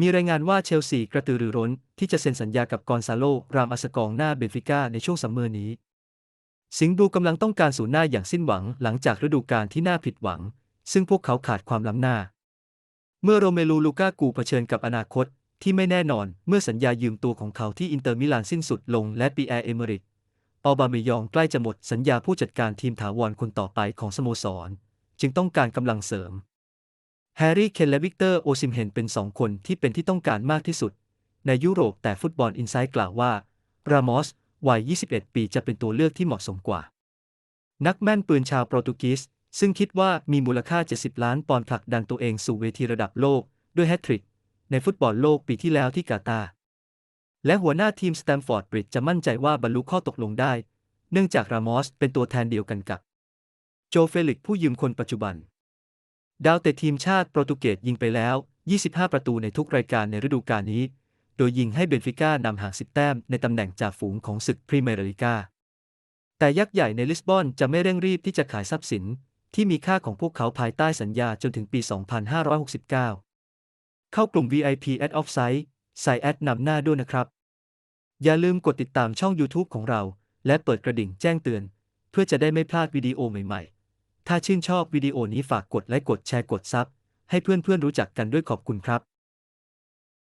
มีรายงานว่าเชลซีกระตือรือร้นที่จะเซ็นสัญญากับกอนซาโล รามอัสกองหน้าเบนฟิก้าในช่วงซัมเมอร์นี้ สิงห์บลูกำลังต้องการศูนย์หน้าอย่างสิ้นหวังหลังจากฤดูกาลที่น่าผิดหวัง ซึ่งพวกเขาขาดความล้ำหน้า เมื่อโรเมลูลูกากูเผชิญกับอนาคตที่ไม่แน่นอนเมื่อสัญญายืมตัวของเขาที่อินเตอร์มิลานสิ้นสุดลงและปีแอร์เอเมริกอัลบาเมยองใกล้จะหมดสัญญาผู้จัดการทีมถาวรคนต่อไปของสโมสร จึงต้องการกำลังเสริม แฮร์รี่เคนและวิกเตอร์โอซิมเฮนเป็นสองคนที่เป็นที่ต้องการมากที่สุด ในยุโรปแต่ฟุตบอลอินไซด์กล่าวว่า รามอส วัย 21 ปีจะเป็นตัวเลือกที่เหมาะสมกว่า นักแม่นปืนชาวโปรตุเกสซึ่งคิดว่ามีมูลค่า 70 ล้านปอนด์ผลักดันตัวเองสู่เวทีระดับโลก ด้วยแฮตทริก ในฟุตบอลโลกปีที่แล้วที่กาตาร์และหัวหน้าทีมสแตมฟอร์ดบริดจ์จะมั่นใจว่าบรรลุข้อตกลงได้ เนื่องจากรามอสเป็นตัวแทนเดียวกันกับ โจเฟลิกผู้ยืมคนปัจจุบัน ดาวเตะทีมชาติโปรตุเกสยิงไปแล้ว 25 ประตูในทุกรายการในฤดูกาลนี้ โดยยิงให้เบนฟิก้านำห่าง 10 แต้มในตำแหน่งจ่าฝูงของศึกพรีเมียร์ลีกา แต่ยักษ์ใหญ่ในลิสบอนจะไม่เร่งรีบที่จะขายทรัพย์สิน ที่มีค่าของพวกเขาภายใต้สัญญาจนถึงปี 2569 เข้ากลุ่ม VIP Ad Offsite ใส่แอดนำหน้าด้วยนะครับ อย่าลืมกดติดตามช่อง YouTube ของเรา และเปิดกระดิ่งแจ้งเตือน เพื่อจะได้ไม่พลาดวิดีโอใหม่ๆ ถ้าชื่นชอบวิดีโอนี้ฝากกดไลค์กดแชร์กดซับให้เพื่อนๆรู้จักกันด้วยขอบคุณครับ